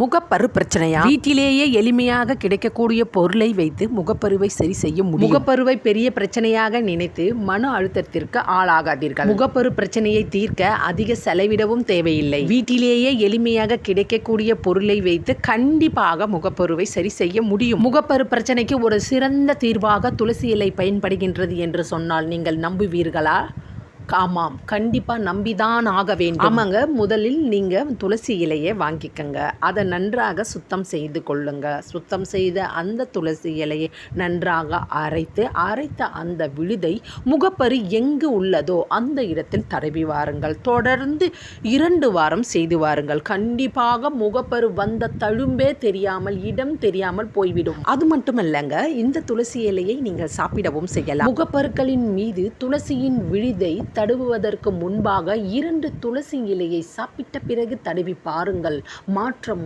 முகப்பரு பிரச்சனையா? வீட்டிலேயே எளிமையாக கிடைக்கக்கூடிய பொருளை வைத்து முகப்பருவை சரி செய்ய முடியும். முகப்பருவை பெரிய பிரச்சனையாக நினைத்து மன அழுத்தத்திற்கு ஆளாகாதீர்கள். முகப்பரு பிரச்சனையை தீர்க்க அதிக செலவிடவும் தேவையில்லை. வீட்டிலேயே எளிமையாக கிடைக்கக்கூடிய பொருளை வைத்து கண்டிப்பாக முகப்பருவை சரி செய்ய முடியும். முகப்பரு பிரச்சனைக்கு ஒரு சிறந்த தீர்வாக துளசி இலை பயன்படுகின்றது என்று சொன்னால் நீங்கள் நம்புவீர்களா? ஆமாம். கண்டிப்பாக நம்பிதான் ஆக வேண்டும். ஆமாங்க. முதலில் நீங்கள் துளசி இலையை வாங்கிக்கங்க. அதை நன்றாக சுத்தம் செய்து கொள்ளுங்க. சுத்தம் செய்த அந்த துளசி இலையை நன்றாக அரைத்து அரைத்த அந்த விழுதை முகப்பரு எங்கு உள்ளதோ அந்த இடத்தில் தடவி வாருங்கள். தொடர்ந்து இரண்டு வாரம் செய்து வாருங்கள். கண்டிப்பாக முகப்பரு வந்த தழும்பே தெரியாமல் இடம் தெரியாமல் போய்விடும். அது மட்டுமல்லங்க இந்த துளசி இலையை நீங்கள் சாப்பிடவும் செய்யலாம். முகப்பருக்களின் மீது துளசியின் விழுதை தடுவுவதற்கு முன்பாக இரண்டு துளசி இலையை சாப்பிட்ட பிறகு தடவி பாருங்கள். மாற்றம்